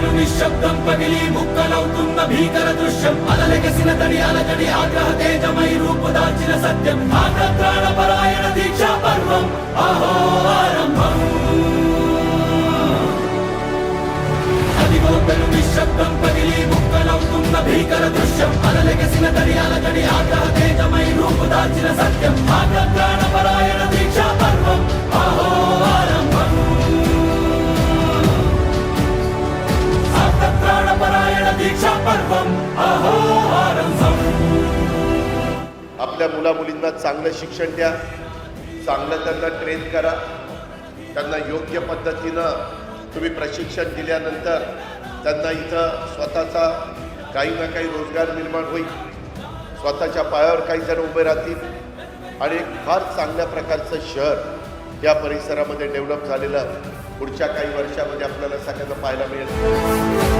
పెను నిశ్శబ్దం పగిలి ముక్కలవుతున్న భీకర దృశ్యం. అలలెగసిన తడి అలకడి ఆగ్రహ తేజమై రూపుదాల్చిన సత్యం. ఆగ్రత్రాణ పరాయణ దీక్షా పర్వం. అహో ఆరంభం. అదిగో నిశ్శబ్దం పగిలి ముక్కలవుతున్న భీకర దృశ్యం. అలలెగసిన తడి అలకడి ఆగ్రహ తేజమై రూపుదాల్చిన సత్యం. ఆగ్రత్రాణ आपल्या मुला मुलींना चांगलं शिक्षण द्या. चांगलं त्यांना ट्रेन करा. त्यांना योग्य पद्धतीनं तुम्ही प्रशिक्षण दिल्यानंतर त्यांना इथं स्वतःचा काही ना काही रोजगार निर्माण होईल. स्वतःच्या पायावर काही जण उभे राहतील. आणि एक फार चांगल्या प्रकारचं शहर या परिसरामध्ये डेव्हलप झालेलं पुढच्या काही वर्षामध्ये आपल्याला सगळ्यांना पाहायला मिळेल.